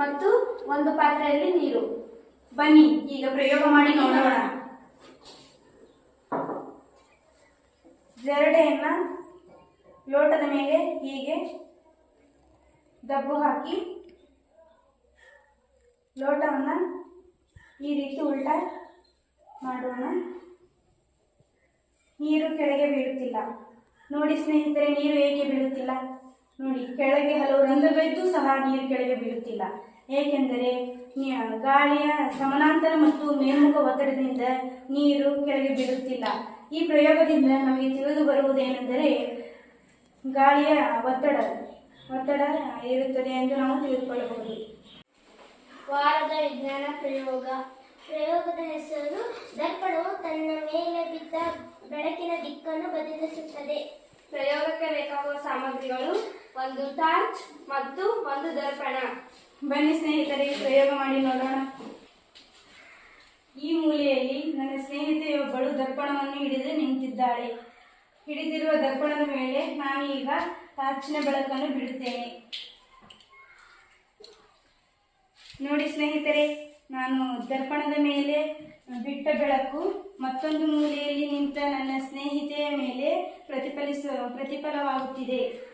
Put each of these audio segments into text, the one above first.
ಮತ್ತು ಒಂದು ಪಾತ್ರೆಯಲ್ಲಿ ನೀರು. ಬನ್ನಿ, ಈಗ ಪ್ರಯೋಗ ಮಾಡಿ ನೋಡೋಣ. ಜರಡೆಯನ್ನ ಲೋಟದ ಮೇಲೆ ಹೀಗೆ ದಬ್ಬು ಹಾಕಿ, ಲೋಟವನ್ನ ಈ ರೀತಿ ಉಲ್ಟಾ ಮಾಡೋಣ. ನೀರು ಕೆಳಗೆ ಬೀಳುತ್ತಿಲ್ಲ. ನೋಡಿ ಸ್ನೇಹಿತರೆ, ನೀರು ಏಕೆ ಬೀಳುತ್ತಿಲ್ಲ? ನೋಡಿ ಕೆಳಗೆ ಹಲವು ರಂಧ್ರಗಳಿದ್ದು ಸಹ ನೀರು ಕೆಳಗೆ ಬೀಳುತ್ತಿಲ್ಲ. ಏಕೆಂದರೆ ಗಾಳಿಯ ಸಮಾನಾಂತರ ಮತ್ತು ಮೇಲ್ಮುಖ ಒತ್ತಡದಿಂದ ನೀರು ಕೆಳಗೆ ಬೀಳುತ್ತಿಲ್ಲ. ಈ ಪ್ರಯೋಗದಿಂದ ನಮಗೆ ತಿಳಿದು ಬರುವುದೇನೆಂದರೆ ಗಾಳಿಯ ಒತ್ತಡ ಒತ್ತಡ ಇರುತ್ತದೆ ಎಂದು ನಾವು ತಿಳಿದುಕೊಳ್ಳಬಹುದು. ವಾರದ ವಿಜ್ಞಾನ ಪ್ರಯೋಗ. ಪ್ರಯೋಗದ ಹೆಸರು ದರ್ಪಣವು ತನ್ನ ಮೇಲೆ ಬಿದ್ದ ಬೆಳಕಿನ ದಿಕ್ಕನ್ನು ಬದಲಿಸುತ್ತದೆ. ಪ್ರಯೋಗಕ್ಕೆ ಬೇಕಾಗುವ ಸಾಮಗ್ರಿಗಳು ಒಂದು ಟಾರ್ಚ್ ಮತ್ತು ಒಂದು ದರ್ಪಣ. ಬನ್ನಿ ಸ್ನೇಹಿತರೆ, ಪ್ರಯೋಗ ಮಾಡಿ ನೋಡೋಣ. ಈ ಮೂಲೆಯಲ್ಲಿ ನನ್ನ ಸ್ನೇಹಿತೆಯೊಬ್ಬಳು ದರ್ಪಣವನ್ನು ಹಿಡಿದು ನಿಂತಿದ್ದಾಳೆ. ಹಿಡಿದಿರುವ ದರ್ಪಣದ ಮೇಲೆ ನಾನು ಈಗ ಟಾರ್ಚಿನ ಬೆಳಕನ್ನು ಬಿಡುತ್ತೇನೆ. ನೋಡಿ ಸ್ನೇಹಿತರೆ, ನಾನು ದರ್ಪಣದ ಮೇಲೆ ಬಿಟ್ಟ ಬೆಳಕು ಮತ್ತೊಂದು ಮೂಲೆಯಲ್ಲಿ ನಿಂತ ನನ್ನ ಸ್ನೇಹಿತೆಯ ಮೇಲೆ ಪ್ರತಿಫಲಿಸ ಪ್ರತಿಫಲವಾಗುತ್ತಿದೆ.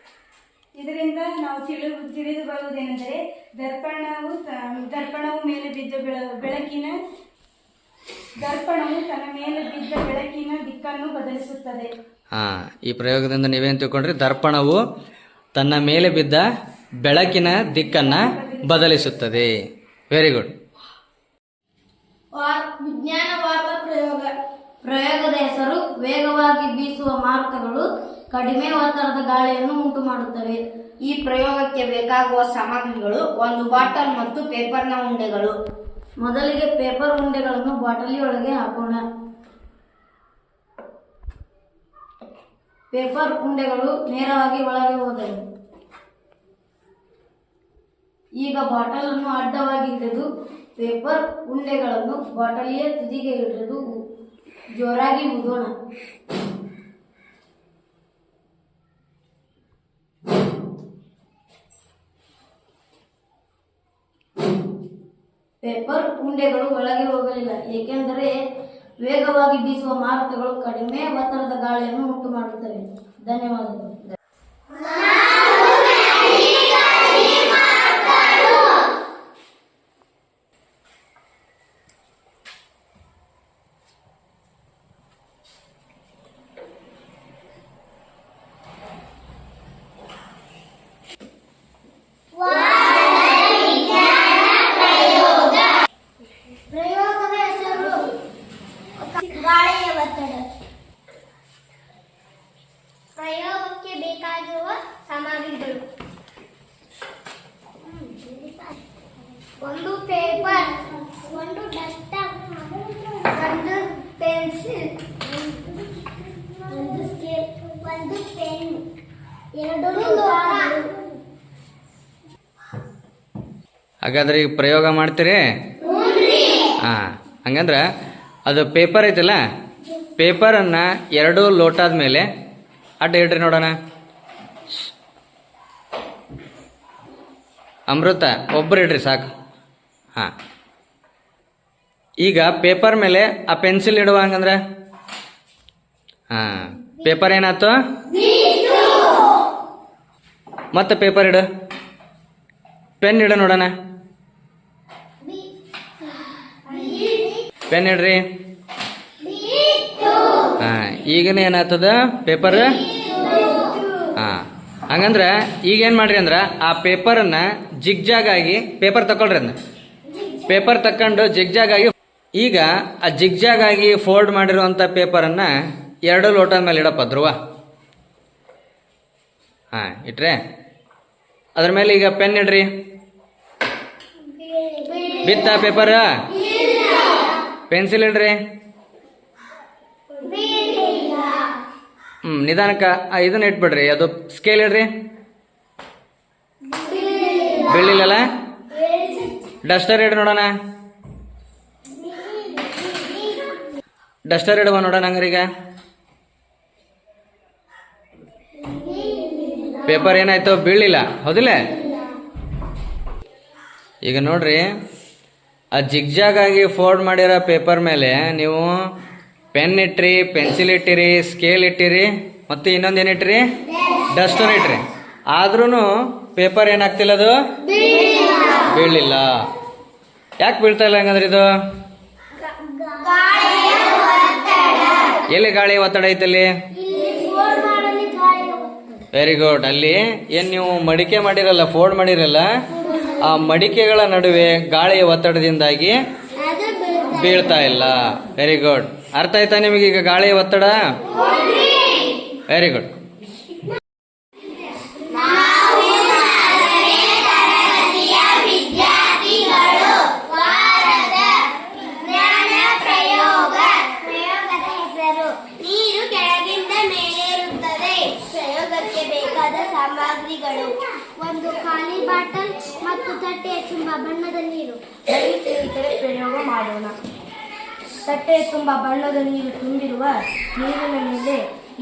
ಇದರಿಂದ ನಾವು ತಿಳಿದು ತಿಳಿದು ಬರುವುದೇನೆಂದರೆ ದರ್ಪಣವು ದರ್ಪಣವು ಮೇಲೆ ಬಿದ್ದ ಬೆಳಕಿನ ದರ್ಪಣವು ತನ್ನ ಮೇಲೆ ಬಿದ್ದ ಬೆಳಕಿನ ದಿಕ್ಕನ್ನು ಬದಲಿಸುತ್ತದೆ. ಹಾ ಈ ಪ್ರಯೋಗದಿಂದ ನೀವೇನು ತಿಳ್ಕೊಂಡ್ರಿ? ದರ್ಪಣವು ತನ್ನ ಮೇಲೆ ಬಿದ್ದ ಬೆಳಕಿನ ದಿಕ್ಕನ್ನು ಬದಲಿಸುತ್ತದೆ. ವೆರಿ ಗುಡ್ ವಿಜ್ಞಾನವಾದ ಪ್ರಯೋಗ. ಪ್ರಯೋಗದ ಹೆಸರು ವೇಗವಾಗಿ ಬೀಸುವ ಮಾರುತಗಳು. ಕಡಿಮೆ ಒತ್ತಡದ ಗಾಳಿಯನ್ನು ಉಂಟು ಮಾಡುತ್ತವೆ ಈ ಪ್ರಯೋಗಕ್ಕೆ ಬೇಕಾಗುವ ಸಾಮಗ್ರಿಗಳು ಒಂದು ಬಾಟಲ್ ಮತ್ತು ಪೇಪರ್ನ ಉಂಡೆಗಳು. ಮೊದಲಿಗೆ ಪೇಪರ್ ಉಂಡೆಗಳನ್ನು ಬಾಟಲಿಯೊಳಗೆ ಹಾಕೋಣ. ಪೇಪರ್ ಉಂಡೆಗಳು ನೇರವಾಗಿ ಒಳಗೆ ಹೋದವು. ಈಗ ಬಾಟಲ್ ಅನ್ನು ಅಡ್ಡವಾಗಿ ಹಿಡಿದು ಪೇಪರ್ ಉಂಡೆಗಳನ್ನು ಬಾಟಲಿಯ ತುದಿಗೆ ಹಿಡಿದು ಜೋರಾಗಿ ಊದೋಣ ಪೇಪರ್ ಉಂಡೆಗಳು ಒಳಗೆ ಹೋಗಲಿಲ್ಲ. ಏಕೆಂದರೆ ವೇಗವಾಗಿ ಬೀಸುವ ಮಾರುತಗಳು ಕಡಿಮೆ ಒತ್ತಡದ ಗಾಳಿಯನ್ನು ಉಂಟು ಮಾಡುತ್ತವೆ ಧನ್ಯವಾದಗಳು ಪ್ರಯೋಗದ ಹೆಸರು ಗಾಳಿಯ ಒತ್ತಡ ಪ್ರಯೋಗಕ್ಕೆ ಬೇಕಾಗಿರುವ ಸಾಮಗ್ರಿಗಳು ಒಂದು ಪೇಪರ್ ಒಂದು ಡಸ್ಟರ್ ಒಂದು ಪೆನ್ಸಿಲ್ ಒಂದು ಸ್ಕೇಲ್ ಒಂದು ಪೆನ್ ಎರಡು ಲೋಟಗಳು. ಹಾಗಾದ್ರೆ ಈಗ ಪ್ರಯೋಗ ಮಾಡ್ತೀರಿ? ಹಾಂ, ಹಂಗಂದ್ರೆ ಅದು ಪೇಪರ್ ಐತಲ್ಲ ಪೇಪರನ್ನು ಎರಡು ಲೋಟಾದ ಮೇಲೆ ಅಡ್ಡ ಇಡ್ರಿ ನೋಡೋಣ. ಅಮೃತ ಒಬ್ಬರು ಇಡ್ರಿ ಸಾಕು. ಹಾಂ. ಈಗ ಪೇಪರ್ ಮೇಲೆ ಆ ಪೆನ್ಸಿಲ್ ಇಡುವ ಹಂಗಂದ್ರೆ? ಹಾಂ. ಪೇಪರ್ ಏನಾಯ್ತು? ಮತ್ತೆ ಪೇಪರ್ ಇಡು. ಪೆನ್ ಇಡು ನೋಡೋಣ. ಪೆನ್ ಇಡ್ರಿ. ಹಾ, ಈಗನೇ ಏನಾಗ್ತದ? ಪೇಪರ್ ಹಾ, ಹಂಗಂದ್ರೆ ಈಗೇನು ಮಾಡ್ರಿ ಅಂದ್ರೆ ಆ ಪೇಪರನ್ನ ಜಿಗ್ಜಾಗ್ ಆಗಿ ಪೇಪರ್ ತಕೊಳ್ರಿ ಅಂದ್ರೆ ಪೇಪರ್ ತಕೊಂಡು ಜಿಗ್ಜಾಗ್ ಆಗಿ ಈಗ ಆ ಜಿಗ್ಜಾಗ್ ಆಗಿ ಫೋಲ್ಡ್ ಮಾಡಿರುವಂಥ ಪೇಪರನ್ನ ಎರಡು ಲೋಟದ ಮೇಲೆ ಇಡಪ್ಪ ಧ್ರುವ. ಹಾಂ, ಇಟ್ರೆ? ಅದ್ರ ಮೇಲೆ ಈಗ ಪೆನ್ ಇಡ್ರಿ. ಬಿತ್ತ ಪೇಪರ್ ಪೆನ್ಸಿಲ್ ಇಡ್ರಿ. ಹ್ಮ್, ನಿಧಾನಕ್ಕ ಇದನ್ನ ಇಟ್ಬಿಡ್ರಿ. ಅದು ಸ್ಕೇಲ್ ಇಡ್ರಿ. ಬೀಳಿಲ್ಲಲ್ಲ ಡಸ್ಟರ್ ಇಡ್ರಿ ನೋಡೋಣ. ಡಸ್ಟರ್ ಇಡುವ ನೋಡೋಣ ಹಂಗಾರೀಗ. ಪೇಪರ್ ಏನಾಯ್ತು ಬೀಳಿಲ್ಲ ಹೌದಿಲ್ಲ? ಈಗ ನೋಡ್ರಿ ಆ ಜಿಗ್ಜಾಗ್ ಆಗಿ ಫೋಲ್ಡ್ ಮಾಡಿರೋ ಪೇಪರ್ ಮೇಲೆ ನೀವು ಪೆನ್ ಇಟ್ಟಿರಿ ಪೆನ್ಸಿಲ್ ಇಟ್ಟಿರಿ ಸ್ಕೇಲ್ ಇಟ್ಟಿರಿ ಮತ್ತು ಇನ್ನೊಂದು ಏನಿಟ್ಟಿರಿ ಡಸ್ಟರ್ ಇಟ್ಟಿರಿ. ಆದ್ರೂ ಪೇಪರ್ ಏನಾಗ್ತಿಲ್ಲ ಅದು? ಬೀಳಿಲ್ಲ ಯಾಕೆ ಬೀಳ್ತಾ ಇಲ್ಲ ಹಂಗಂದ್ರೆ ಇದು? ಎಲ್ಲಿ ಗಾಳಿ ಒತ್ತಡ ಐತಲ್ಲಿ? ವೆರಿ ಗುಡ್ ಅಲ್ಲಿ ಏನ್ ನೀವು ಮಡಿಕೆ ಮಾಡಿರಲ್ಲ ಫೋಲ್ಡ್ ಮಾಡಿರಲ್ಲ ಆ ಮಡಿಕೆಗಳ ನಡುವೆ ಗಾಳಿಯ ಒತ್ತಡದಿಂದಾಗಿ ಬೀಳ್ತಾ ಇಲ್ಲ. ವೆರಿ ಗುಡ್ ಅರ್ಥ ಆಯ್ತಾ ನಿಮಗೀಗ ಗಾಳಿಯ ಒತ್ತಡ? ವೆರಿ ಗುಡ್ ಮಾಡೋಣ. ತಟ್ಟೆ ತುಂಬ ಬಣ್ಣದ ನೀರು ತುಂಬಿರುವ ನೀರಿನ ಮೇಲೆ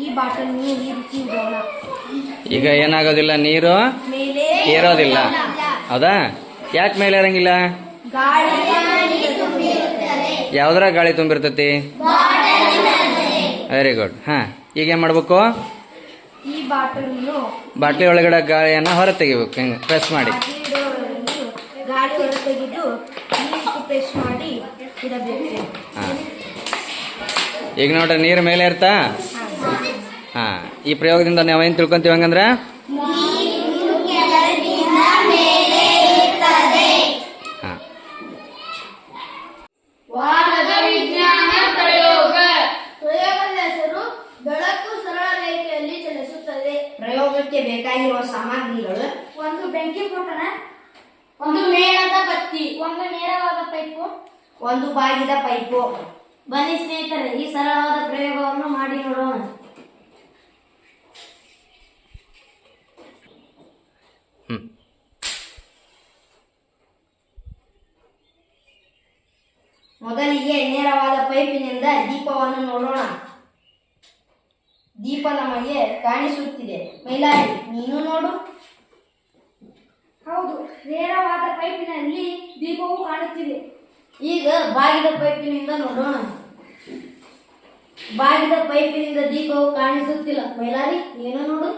ಈ ಬಾಟಲ್ ಈ ರೀತಿ ಇಡೋಣ. ಈಗ ಏನಾಗೋದಿಲ್ಲ? ನೀರು ಏರೋದಿಲ್ಲ. ಹೌದಾ? ಯಾಕೆ ಮೇಲೆ ಇರಂಗಿಲ್ಲ ಯಾವ್ದರ ಗಾಳಿ ತುಂಬಿರ್ತತಿ? ವೆರಿ ಗುಡ್ ಹಾ ಈಗ ಏನ್ ಮಾಡ್ಬೇಕು ಬಾಟ್ಲಿ ಒಳಗಡೆ ಗಾಳಿಯನ್ನ ಹೊರ ತೆಗಿಬೇಕು ಹಿಂಗೆ ಪ್ರೆಸ್ ಮಾಡಿ. ಗಾಳಿ ಹೊರ ತೆಗೆದು ಪ್ರೆಸ್ ಮಾಡಿ. ಈಗ ನೋಡ್ರಿ ನೀರು ಮೇಲೆ ಇರ್ತಾ? ಹಾ. ಈ ಪ್ರಯೋಗದಿಂದ ನಾವೇನ್ ತಿಳ್ಕೊಂತೀವಿ ಹಂಗಂದ್ರೆ? ಒಂದು ಬಾಗಿದ ಪೈಪು. ಬನ್ನಿ ಸ್ನೇಹಿತರೆ ಈ ಸರಳವಾದ ಪ್ರಯೋಗವನ್ನು ಮಾಡಿ ನೋಡೋಣ. ಮೊದಲಿಗೆ ನೇರವಾದ ಪೈಪಿನಿಂದ ದೀಪವನ್ನು ನೋಡೋಣ. ದೀಪ ನಮಗೆ ಕಾಣಿಸುತ್ತಿದೆ. ಮೈಲಾರಿ ನೀನು ನೋಡು. ಹೌದು ನೇರವಾದ ಪೈಪಿನಲ್ಲಿ ದೀಪವು ಕಾಣುತ್ತಿದೆ. ಈಗ ಬಾಗಿದ ಪೈಪಿನಿಂದ ನೋಡೋಣ. ಬಾಗಿದ ಪೈಪಿನಿಂದ ದೀಪವು ಕಾಣಿಸುತ್ತಿಲ್ಲ. ಮೈಲಾರಿ ನೀನು ನೋಡು.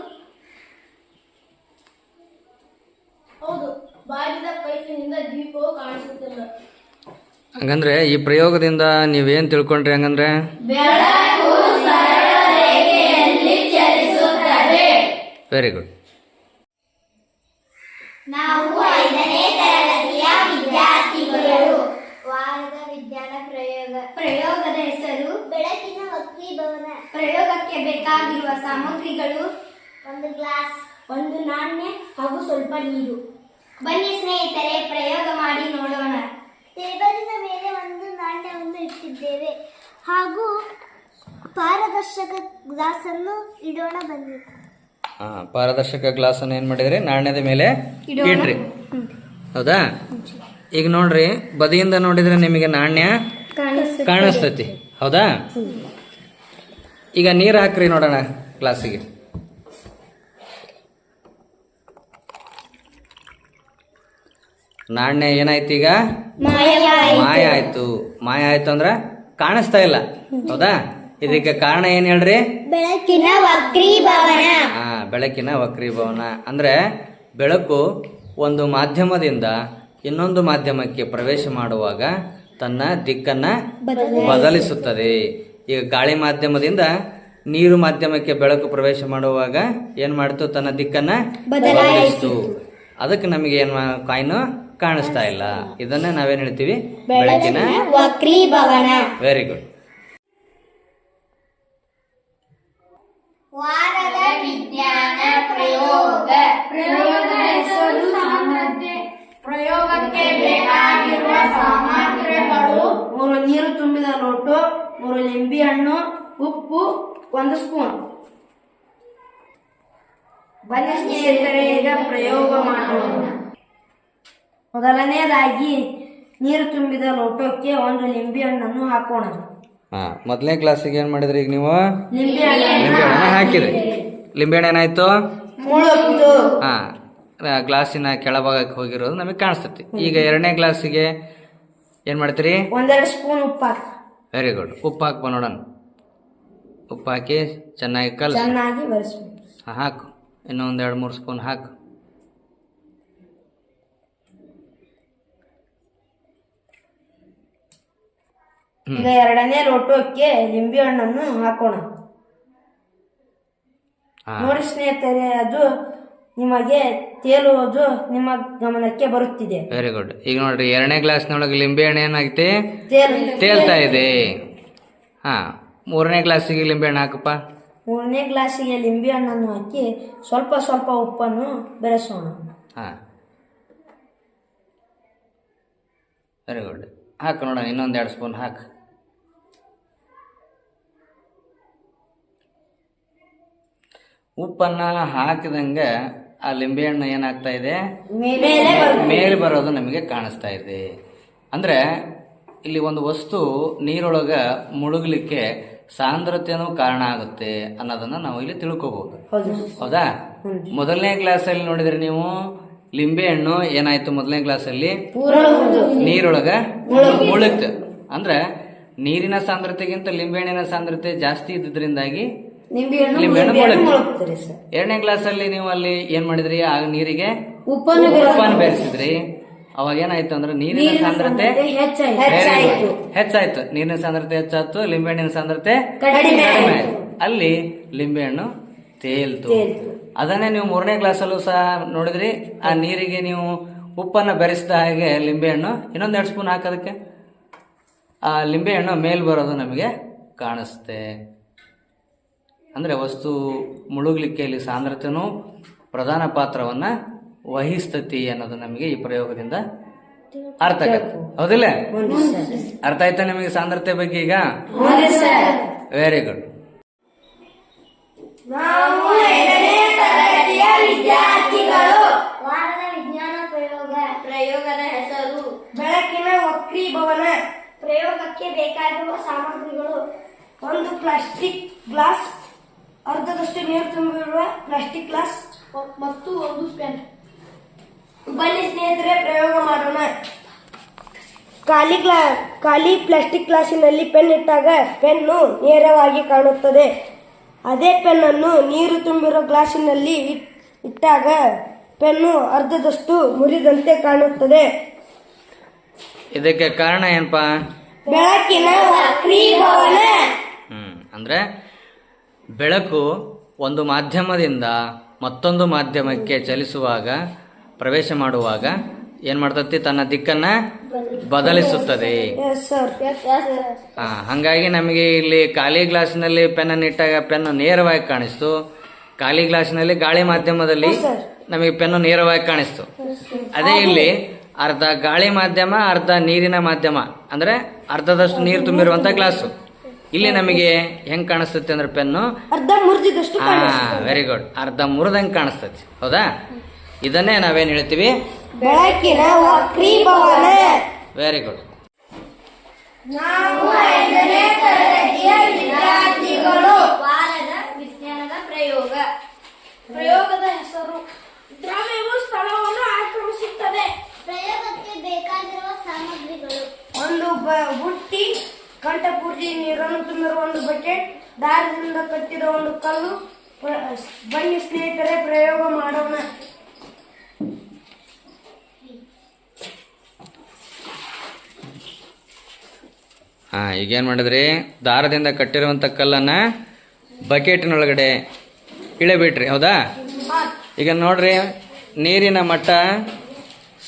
ಹೌದು ಬಾಗಿದ ಪೈಪಿನಿಂದ ದೀಪವು ಕಾಣಿಸುತ್ತಿಲ್ಲ. ಹಂಗಂದ್ರೆ ಈ ಪ್ರಯೋಗದಿಂದ ನೀವೇನ್ ತಿಳ್ಕೊಂಡ್ರಿ ಹಂಗಂದ್ರೆ? ವೆರಿ ಗುಡ್ ನಾವು ಐದನೇ ತರಗತಿಯ ವಿದ್ಯಾರ್ಥಿಗಳು ವಾರದ ವಿಜ್ಞಾನ ಪ್ರಯೋಗ ಪ್ರಯೋಗದ ಹೆಸರು ಬೆಳಕಿನ ವಕ್ರೀಭವನ. ಪ್ರಯೋಗಕ್ಕೆ ಬೇಕಾಗಿರುವ ಸಾಮಗ್ರಿಗಳು ಒಂದು ಗ್ಲಾಸ್. ಒಂದು ನಾಣ್ಯ ಹಾಗೂ ಸ್ವಲ್ಪ ನೀರು. ಬನ್ನಿ ಸ್ನೇಹಿತರೆ ಪ್ರಯೋಗ ಮಾಡಿ ನೋಡೋಣ. ಟೇಬಲಿನ ಮೇಲೆ ಒಂದು ನಾಣ್ಯವನ್ನು ಇಟ್ಟಿದ್ದೇವೆ. ಹಾಗೂ ಪಾರದರ್ಶಕ ಗ್ಲಾಸನ್ನು ಇಡೋಣ ಬನ್ನಿ. ಹಾಂ ಪಾರದರ್ಶಕ ಗ್ಲಾಸ್ ಅನ್ನು ಏನ್ ಮಾಡಿದ್ರಿ? ನಾಣ್ಯದ ಮೇಲೆ ಇಡ್ರಿ. ಹೌದಾ? ಈಗ ನೋಡ್ರಿ ಬದಿಯಿಂದ ನೋಡಿದ್ರೆ ನಿಮಗೆ ನಾಣ್ಯ ಕಾಣಿಸ್ತೈತಿ. ಹೌದಾ? ಈಗ ನೀರು ಹಾಕ್ರಿ ನೋಡೋಣ ಗ್ಲಾಸಿಗೆ. ನಾಣ್ಯ ಏನಾಯ್ತು ಈಗ? ಮಾಯ ಆಯ್ತು. ಮಾಯ ಆಯ್ತು ಅಂದ್ರ ಕಾಣಿಸ್ತಾ ಇಲ್ಲ. ಹೌದಾ? ಇದಕ್ಕೆ ಕಾರಣ ಏನ್ ಹೇಳ್ರಿ? ಬೆಳಕಿನ ವಕ್ರೀಭವನ. ಆ ಬೆಳಕಿನ ವಕ್ರೀಭವನ. ಅಂದ್ರೆ ಬೆಳಕು ಒಂದು ಮಾಧ್ಯಮದಿಂದ ಇನ್ನೊಂದು ಮಾಧ್ಯಮಕ್ಕೆ ಪ್ರವೇಶ ಮಾಡುವಾಗ ತನ್ನ ದಿಕ್ಕನ್ನ ಬದಲಿಸುತ್ತದೆ. ಈಗ ಗಾಳಿ ಮಾಧ್ಯಮದಿಂದ ನೀರು ಮಾಧ್ಯಮಕ್ಕೆ ಬೆಳಕು ಪ್ರವೇಶ ಮಾಡುವಾಗ ಏನ್ ಮಾಡ್ತು? ತನ್ನ ದಿಕ್ಕನ್ನ ಬದಲಾಯಿಸ್ತು. ಅದಕ್ಕೆ ನಮಗೆ ಏನ್ ಕಾಯಿನು ಕಾಣಿಸ್ತಾ ಇಲ್ಲ. ಇದನ್ನ ನಾವೇನ್ ಹೇಳ್ತೀವಿ? ಬೆಳಕಿನ ವಕ್ರೀಭವನ. ವೆರಿ ಗುಡ್ ವಾರದ ವಿಜ್ಞಾನ ಪ್ರಯೋಗ. ಪ್ರಯೋಗ ಹೆಸರು ಸಾಮರ್ಥ್ಯ. ಪ್ರಯೋಗಕ್ಕೆ ಬೇಕಾಗಿರುವ ಸಾಮಗ್ರಿಗಳು ಮೂರು ನೀರು ತುಂಬಿದ ಲೋಟು ಮೂರು ಲಿಂಬಿ ಹಣ್ಣು ಉಪ್ಪು ಒಂದು ಸ್ಪೂನ್. ಬನ್ನಿ ಸ್ನೇಹಿತರೆ ಈಗ ಪ್ರಯೋಗ ಮಾಡೋಣ. ಮೊದಲನೇದಾಗಿ ನೀರು ತುಂಬಿದ ಲೋಟಕ್ಕೆ ಒಂದು ಲಿಂಬೆ ಹಣ್ಣನ್ನು ಹಾಕೋಣ. ಹಾ ಮೊದಲನೇ ಕ್ಲಾಸಿಗೆ ಏನ್ ಮಾಡಿದ್ರಿ ಈಗ ನೀವು? ಲಿಂಬೆ ಹಣ್ಣು ಹಾಕಿದ್ರಿ. ಲಿಂಬೆ ಹಣ್ಣು ಏನಾಯ್ತು? ಹಾ ಗ್ಲಾಸಿನ ಕೆಳಭಾಗಕ್ಕೆ ಹೋಗಿರೋದು ನಮಗೆ ಕಾಣಿಸ್ತೈತಿ. ಈಗ ಎರಡನೇ ಗ್ಲಾಸಿಗೆ ಏನು ಮಾಡ್ತೀರಿ? ಒಂದೆರಡು ಸ್ಪೂನ್ ಉಪ್ಪು ಹಾಕಿ. ವೆರಿ ಗುಡ್ ಉಪ್ಪು ಹಾಕ್ಬ ನೋಡೋಣ. ಉಪ್ಪು ಹಾಕಿ ಚೆನ್ನಾಗಿ ಕಲಸಿ. ಚೆನ್ನಾಗಿ ಹಾಕು. ಇನ್ನೊಂದು ಎರಡು ಮೂರು ಸ್ಪೂನ್ ಹಾಕು. ಈಗ ಎರಡನೇ ಲೋಟಕ್ಕೆ ಲಿಂಬೆ ಹಣ್ಣನ್ನು ಹಾಕೋಣ. ನೋಡಿ ಸ್ನೇಹಿತರೆ ಅದು ನಿಮಗೆ ತೇಲುವುದು ನಿಮ್ಮ ಗಮನಕ್ಕೆ ಬರುತ್ತಿದೆ. ವೆರಿ ಗುಡ್ ಈಗ ನೋಡ್ರಿ ಎರಡನೇ ಗ್ಲಾಸ್ನೊಳಗೆ ಲಿಂಬೆ ಹಣ್ಣು ಏನಾಗುತ್ತೆ ತೇಲು. ತೇಲ್ತಾ ಇದೆ. ಹಾಂ ಮೂರನೇ ಕ್ಲಾಸಿಗೆ ಲಿಂಬೆ ಹಣ್ಣು ಹಾಕಪ್ಪ. ಮೂರನೇ ಗ್ಲಾಸಿಗೆ ಲಿಂಬೆ ಹಣ್ಣನ್ನು ಹಾಕಿ ಸ್ವಲ್ಪ ಸ್ವಲ್ಪ ಉಪ್ಪನ್ನು ಬೆರೆಸೋಣ. ಹಾಂ. ವೆರಿ ಗುಡ್ ಹಾಕು ನೋಡೋಣ ಇನ್ನೊಂದು ಎರಡು ಸ್ಪೂನ್ ಹಾಕು. ಉಪ್ಪನ್ನು ಹಾಕಿದಂಗೆ ಆ ಲಿಂಬೆ ಹಣ್ಣು ಏನಾಗ್ತಾ ಇದೆ? ಮೇಲೆ ಬರೋದು ನಮಗೆ ಕಾಣಿಸ್ತಾ ಇದೆ. ಅಂದರೆ ಇಲ್ಲಿ ಒಂದು ವಸ್ತು ನೀರೊಳಗೆ ಮುಳುಗಲಿಕ್ಕೆ ಸಾಂದ್ರತೆನೂ ಕಾರಣ ಆಗುತ್ತೆ ಅನ್ನೋದನ್ನ ನಾವು ಇಲ್ಲಿ ತಿಳ್ಕೊಬಹುದು ಹೌದಾ. ಮೊದಲನೇ ಕ್ಲಾಸಲ್ಲಿ ನೋಡಿದ್ರೆ ನೀವು? ಲಿಂಬೆ ಹಣ್ಣು ಏನಾಯ್ತು ಮೊದಲನೇ ಕ್ಲಾಸಲ್ಲಿ? ನೀರೊಳಗ ಮುಳುಗ್ತು. ಅಂದ್ರೆ ನೀರಿನ ಸಾಂದ್ರತೆಗಿಂತ ಲಿಂಬೆಹಣ್ಣಿನ ಸಾಂದ್ರತೆ ಜಾಸ್ತಿ ಇದ್ದಿದ್ರಿಂದಾಗಿ ನಿಂಬೆ ಕ್ಲಾಸ್ ಎರಡನೇ ಕ್ಲಾಸಲ್ಲಿ ನೀವು ಅಲ್ಲಿ ಏನ್ ಮಾಡಿದ್ರಿ? ಆ ನೀರಿಗೆ ಉಪ್ಪನ್ನು ಬೆರೆಸಿದ್ರಿ. ಅವಾಗ ಏನಾಯ್ತು ಅಂದ್ರೆ ನೀರಿನ ಸಾಂದ್ರತೆ ಹೆಚ್ಚಾಯ್ತು. ನೀರಿನ ಸಾಂದ್ರತೆ ಹೆಚ್ಚಾಯ್ತು ಲಿಂಬೆಹಣ್ಣಿನ ಸಾಂದ್ರತೆ ಕಡಿಮೆ ಆಯ್ತು. ಅಲ್ಲಿ ಲಿಂಬೆಹಣ್ಣು ತೇಲ್ತು. ತೇಲ್ತು. ಅದನ್ನೇ ನೀವು ಮೂರನೇ ಗ್ಲಾಸಲ್ಲೂ ಸಹ ನೋಡಿದ್ರಿ. ಆ ನೀರಿಗೆ ನೀವು ಉಪ್ಪನ್ನು ಬೆರೆಸಿದ ಹಾಗೆ ಲಿಂಬೆಹಣ್ಣು ಇನ್ನೊಂದು ಎರಡು ಸ್ಪೂನ್ ಹಾಕೋದಕ್ಕೆ? ಆ ಲಿಂಬೆಹಣ್ಣು ಮೇಲ್ ಬರೋದು ನಮಗೆ ಕಾಣಿಸುತ್ತೆ ಅಂದರೆ ವಸ್ತು ಮುಳುಗಲಿಕ್ಕೆ ಇಲ್ಲಿ ಸಾಂದ್ರತೆನೂ ಪ್ರಧಾನ ಪಾತ್ರವನ್ನು ವಹಿಸ್ತತಿ ಅನ್ನೋದು ನಮಗೆ ಈ ಪ್ರಯೋಗದಿಂದ ಅರ್ಥ ಆಗತ್ತೆ. ಹೌದಿಲ್ಲ? ಅರ್ಥ ಆಯ್ತಾ ನಿಮಗೆ ಸಾಂದ್ರತೆ ಬಗ್ಗೆ ಈಗ? ವೆರಿ ಗುಡ್ ಪ್ರಯೋಗದ ಹೆಸರು ಬೆಳಕಿನ ಪ್ರಯೋಗಕ್ಕೆ ಬೇಕಾಗಿರುವ ಸಾಮಗ್ರಿಗಳು. ಒಂದು ಪ್ಲಾಸ್ಟಿಕ್ ಗ್ಲಾಸ್ ಅರ್ಧದಷ್ಟು ನೀರು ತುಂಬಿರುವ ಪ್ಲಾಸ್ಟಿಕ್ ಗ್ಲಾಸ್ ಮತ್ತು ಒಂದು ಪೆನ್ ಬನ್ನಿ ಸ್ನೇಹಿತರೆ ಪ್ರಯೋಗ ಮಾಡೋಣ. ಖಾಲಿ ಗ್ಲಾ ಖಾಲಿ ಪ್ಲಾಸ್ಟಿಕ್ ಗ್ಲಾಸಿನಲ್ಲಿ ಪೆನ್ ಇಟ್ಟಾಗ ಪೆನ್ನು ನೇರವಾಗಿ ಕಾಣುತ್ತದೆ. ಅದೇ ಪೆನ್ನನ್ನು ನೀರು ತುಂಬಿರೋ ಗ್ಲಾಸಿನಲ್ಲಿ ಇಟ್- ಇಟ್ಟಾಗ ಪೆನ್ನು ಅರ್ಧದಷ್ಟು ಮುರಿದಂತೆ ಕಾಣುತ್ತದೆ. ಇದಕ್ಕೆ ಕಾರಣ ಏನಪ್ಪ ಬೆಳಕಿನ ಹ್ಮ್ ಅಂದ್ರೆ ಬೆಳಕು ಒಂದು ಮಾಧ್ಯಮದಿಂದ ಮತ್ತೊಂದು ಮಾಧ್ಯಮಕ್ಕೆ ಚಲಿಸುವಾಗ ಪ್ರವೇಶ ಮಾಡುವಾಗ ಏನು ಮಾಡ್ತತಿ? ತನ್ನ ದಿಕ್ಕನ್ನ ಬದಲಿಸುತ್ತದೆ. ಹಾಗಾಗಿ ನಮಗೆ ಇಲ್ಲಿ ಖಾಲಿ ಗ್ಲಾಸ್ನಲ್ಲಿ ಪೆನ್ನನ್ನು ಇಟ್ಟಾಗ ಪೆನ್ನು ನೇರವಾಗಿ ಕಾಣಿಸ್ತು. ಖಾಲಿ ಗ್ಲಾಸ್ನಲ್ಲಿ ಗಾಳಿ ಮಾಧ್ಯಮದಲ್ಲಿ ನಮಗೆ ಪೆನ್ನು ನೇರವಾಗಿ ಕಾಣಿಸ್ತು. ಅದೇ ಇಲ್ಲಿ ಅರ್ಧ ಗಾಳಿ ಮಾಧ್ಯಮ ಅರ್ಧ ನೀರಿನ ಮಾಧ್ಯಮ. ಅಂದ್ರೆ ಅರ್ಧದಷ್ಟು ನೀರು ತುಂಬಿರುವಂತ ಗ್ಲಾಸು. ಇಲ್ಲಿ ನಮಗೆ ಹೆಂಗ್ ಕಾಣಿಸ್ತೈತಿ ಅಂದ್ರೆ ಪೆನ್ನು? ಅರ್ಧ ಮುರಿದಿದ್ದಷ್ಟು ಹಾ ವೆರಿ ಗುಡ್ ಅರ್ಧ ಮುರಿದಂಗೆ ಕಾಣಿಸ್ತೈತಿ. ಹೌದಾ? ಇದನ್ನೇ ನಾವೇನ್ ಹೇಳ್ತೀವಿ? ಬೆಳಕಿನ ವಕ್ರೀಭವನ. ವೆರಿ ಗುಡ್ ವಾರದ ವಿಜ್ಞಾನದ ಪ್ರಯೋಗ. ಪ್ರಯೋಗದ ಹೆಸರು. ದ್ರವ್ಯವು ಸ್ಥಳವನ್ನು ಆಕ್ರಮಿಸುತ್ತದೆ. ಪ್ರಯೋಗಕ್ಕೆ ಬೇಕಾಗಿರುವ ಸಾಮಗ್ರಿಗಳು. ಒಂದು ಬ- ಬುಟ್ಟಿ ಕಂಠಪೂರ್ತಿ ನೀರನ್ನು ತುಂಬಿರುವ ಒಂದು ಬಕೆಟ್ ದಾರದಿಂದ ಕಟ್ಟಿದ ಒಂದು ಕಲ್ಲು ಬನ್ನಿ ಸ್ನೇಹಿತರೆ ಪ್ರಯೋಗ ಮಾಡೋಣ. ಹಾ ಈಗೇನ್ ಮಾಡಿದ್ರಿ? ದಾರದಿಂದ ಕಟ್ಟಿರುವಂತ ಕಲ್ಲನ್ನ ಬಕೆಟಿನೊಳಗಡೆ ಇಳೆಬಿಟ್ರಿ ಹೌದಾ? ಈಗ ನೋಡ್ರಿ ನೀರಿನ ಮಟ್ಟ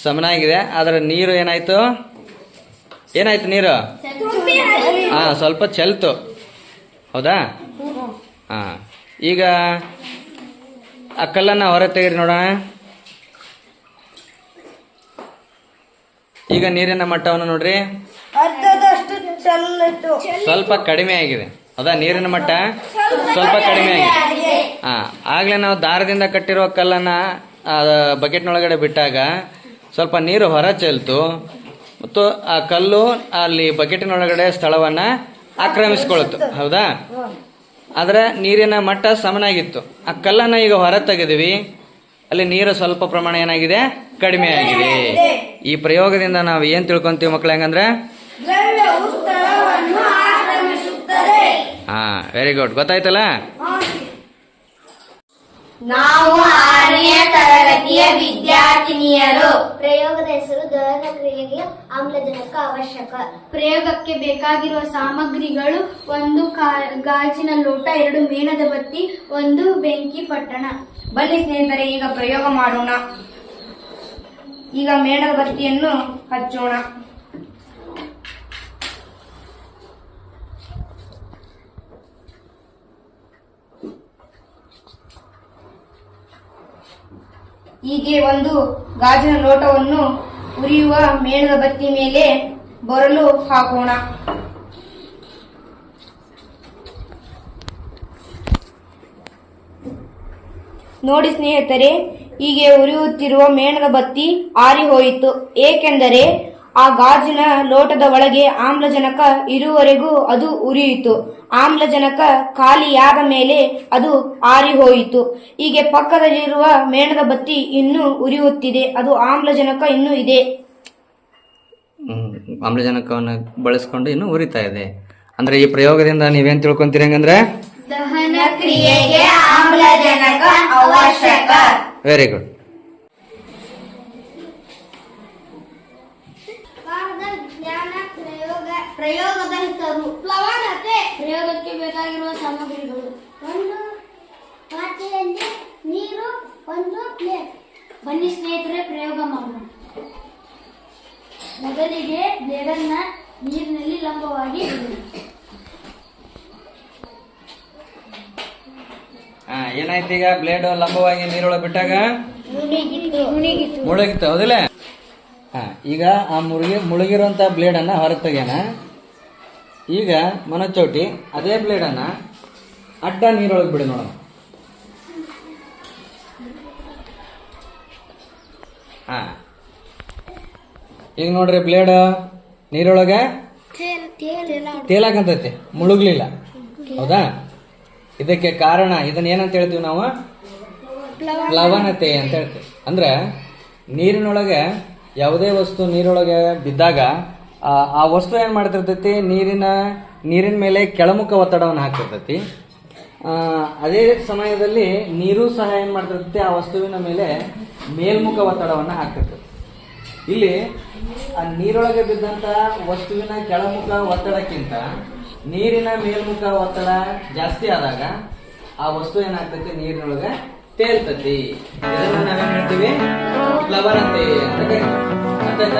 ಸಮನಾಗಿದೆ ಆದ್ರೆ ನೀರು ಏನಾಯ್ತು? ಏನಾಯ್ತು ನೀರು? ಹಾ ಸ್ವಲ್ಪ ಚೆಲ್ತು. ಹೌದಾ? ಹಾ ಈಗ ಆ ಕಲ್ಲನ್ನ ಹೊರ ತೆಗೀರಿ ನೋಡೋಣ. ಈಗ ನೀರಿನ ಮಟ್ಟವನ್ನು ನೋಡ್ರಿ. ಸ್ವಲ್ಪ ಕಡಿಮೆ ಆಗಿದೆ. ಹೌದಾ? ನೀರಿನ ಮಟ್ಟ ಸ್ವಲ್ಪ ಕಡಿಮೆ ಆಗಿದೆ. ಹಾ ಆಗ್ಲೇ ನಾವು ದಾರದಿಂದ ಕಟ್ಟಿರೋ ಕಲ್ಲನ್ನ ಬಕೆಟ್ನೊಳಗಡೆ ಬಿಟ್ಟಾಗ ಸ್ವಲ್ಪ ನೀರು ಹೊರ ಚೆಲ್ತು. ಮತ್ತು ಆ ಕಲ್ಲು ಅಲ್ಲಿ ಬಕೆಟಿನೊಳಗಡೆ ಸ್ಥಳವನ್ನ ಆಕ್ರಮಿಸ್ಕೊಳ್ತು ಹೌದಾ? ಆದರೆ ನೀರಿನ ಮಟ್ಟ ಸಮನಾಗಿತ್ತು. ಆ ಕಲ್ಲನ್ನ ಈಗ ಹೊರ ತೆಗೆದಿವಿ ಅಲ್ಲಿ ನೀರು ಸ್ವಲ್ಪ ಪ್ರಮಾಣ ಏನಾಗಿದೆ? ಕಡಿಮೆ ಆಗಿದೆ. ಈ ಪ್ರಯೋಗದಿಂದ ನಾವು ಏನ್ ತಿಳ್ಕೊಂತೀವಿ ಮಕ್ಳು ಹೆಂಗಂದ್ರೆ? ಹಾ ವೆರಿ ಗುಡ್ ಗೊತ್ತಾಯ್ತಲ್ಲ? ನಾವು ಆರನೇ ತರಗತಿಯ ವಿದ್ಯಾರ್ಥಿನಿಯರು. ಪ್ರಯೋಗದ ಹೆಸರು ದಹನ ಕ್ರಿಯೆಗೆ ಆಮ್ಲಜನಕ ಅವಶ್ಯಕ. ಪ್ರಯೋಗಕ್ಕೆ ಬೇಕಾಗಿರುವ ಸಾಮಗ್ರಿಗಳು ಒಂದು ಕಾ- ಗಾಜಿನ ಲೋಟ ಎರಡು ಮೇಣದ ಬತ್ತಿ ಒಂದು ಬೆಂಕಿ ಪಟ್ಟಣ. ಬನ್ನಿ ಸ್ನೇಹಿತರೆ ಈಗ ಪ್ರಯೋಗ ಮಾಡೋಣ. ಈಗ ಮೇಣದ ಬತ್ತಿಯನ್ನು ಹಚ್ಚೋಣ. ಹೀಗೆ ಒಂದು ಗಾಜಿನ ಲೋಟವನ್ನು ಉರಿಯುವ ಮೇಣದ ಬತ್ತಿ ಮೇಲೆ ಬರಲು ಹಾಕೋಣ. ನೋಡಿ ಸ್ನೇಹಿತರೆ, ಹೀಗೆ ಉರಿಯುತ್ತಿರುವ ಮೇಣದ ಬತ್ತಿ ಆರಿ ಹೋಯಿತು ಏಕೆಂದರೆ ಆ ಗಾಜಿನ ಲೋಟದ ಒಳಗೆ ಆಮ್ಲಜನಕ ಇರುವವರೆಗೂ ಅದು ಉರಿಯಿತು. ಆಮ್ಲಜನಕ ಖಾಲಿಯಾದ ಮೇಲೆ ಅದು ಆರಿ ಹೋಯಿತು ಹೀಗೆ ಪಕ್ಕದಲ್ಲಿರುವ ಮೇಣದ ಬತ್ತಿ ಇನ್ನೂ ಉರಿಯುತ್ತಿದೆ. ಅದು ಆಮ್ಲಜನಕ ಇನ್ನೂ ಇದೆ. ಆಮ್ಲಜನಕವನ್ನು ಬಳಸ್ಕೊಂಡು ಇನ್ನು ಉರಿತಾ ಇದೆ. ಅಂದ್ರೆ ಈ ಪ್ರಯೋಗದಿಂದ ನೀವೇನ್ ತಿಳ್ಕೊಂತೀರಿ ಹಂಗಂದ್ರೆ? ದಹನ ಕ್ರಿಯೆಗೆ ಆಮ್ಲಜನಕ ಅವಶ್ಯಕ. ವೆರಿ ಗುಡ್ ಜ್ಞಾನ ಪ್ರಯೋಗ ಪ್ರಯೋಗದ ಹೆಸರು ಪ್ಲವಣತೆ ಪ್ರಯೋಗಕ್ಕೆ ಬೇಕಾಗಿರುವ ಸಾಮಗ್ರಿಗಳು. ಒಂದು ಪಾತ್ರೆಯಲ್ಲಿ ನೀರು ಒಂದು ಪ್ಲೇಟ್. ಬನ್ನಿ ಸ್ನೇಹಿತರೆ ಪ್ರಯೋಗ ಮಾಡೋಣ. ಮೊದಲಿಗೆ ಬ್ಲೇಡನ್ನ ನೀರಿನಲ್ಲಿ ಲಂಬವಾಗಿ ಇಡೋಣ. ಏನಾಯ್ತು ಈಗ? ಬ್ಲೇಡ್ ಲಂಬವಾಗಿ ನೀರೊಳಗೆ ಬಿಟ್ಟಾಗ? ಮುಳುಗಿತು ಮುಳುಗಿತು ಮುಳುಗಿತ್ತು. ಹೌದಿಲ್ಲ? ಹಾ ಈಗ ಆ ಮುಳುಗಿ ಮುಳುಗಿರುವಂತ ಬ್ಲೇಡ್ ಅನ್ನ ಹೊರಗೆ ತೆಗ್ಯಾನ ಈಗ ಮನಚೌಟಿ ಅದೇ ಬ್ಲೇಡ್ ಅನ್ನ ಅಡ್ಡ ನೀರೊಳಗೆ ಬಿಡಿ ನೋಡೋಣ ಹಾಂ. ಈಗ ನೋಡ್ರಿ ಬ್ಲೇಡ್ ನೀರೊಳಗೆ ತೇಲಾಕಂತೈತಿ ಮುಳುಗ್ಲಿಲ್ಲ. ಹೌದಾ? ಇದಕ್ಕೆ ಕಾರಣ ಇದನ್ನ ಏನಂತ ಹೇಳ್ತೀವಿ ನಾವು? ಪ್ಲವನತೆ ಅಂತ ಹೇಳ್ತೀವಿ. ಅಂದ್ರೆ ನೀರಿನೊಳಗೆ ಯಾವುದೇ ವಸ್ತು ನೀರೊಳಗೆ ಬಿದ್ದಾಗ ಆ ವಸ್ತು ಏನ್ ಮಾಡ್ತಿರ್ತೈತಿ? ನೀರಿನ ನೀರಿನ ಮೇಲೆ ಕೆಳಮುಖ ಒತ್ತಡವನ್ನು ಹಾಕ್ತಿರ್ತೈತಿ. ಅದೇ ಸಮಯದಲ್ಲಿ ನೀರು ಸಹ ಏನ್ ಮಾಡ್ತಿರ್ತೈತಿ? ಆ ವಸ್ತುವಿನ ಮೇಲೆ ಮೇಲ್ಮುಖ ಒತ್ತಡವನ್ನು ಹಾಕ್ತಿರ್ತೈತಿ. ಇಲ್ಲಿ ಆ ನೀರೊಳಗೆ ಬಿದ್ದಂತ ವಸ್ತುವಿನ ಕೆಳಮುಖ ಒತ್ತಡಕ್ಕಿಂತ ನೀರಿನ ಮೇಲ್ಮುಖ ಒತ್ತಡ ಜಾಸ್ತಿ ಆದಾಗ ಆ ವಸ್ತು ಏನಾಗ್ತೈತಿ? ನೀರಿನೊಳಗೆ ತೇಲ್ತತಿ. ಇದನ್ನ ನಾವೇನ್ ಹೇಳ್ತೀವಿ? ಪ್ಲವನತೆ ಅಂತ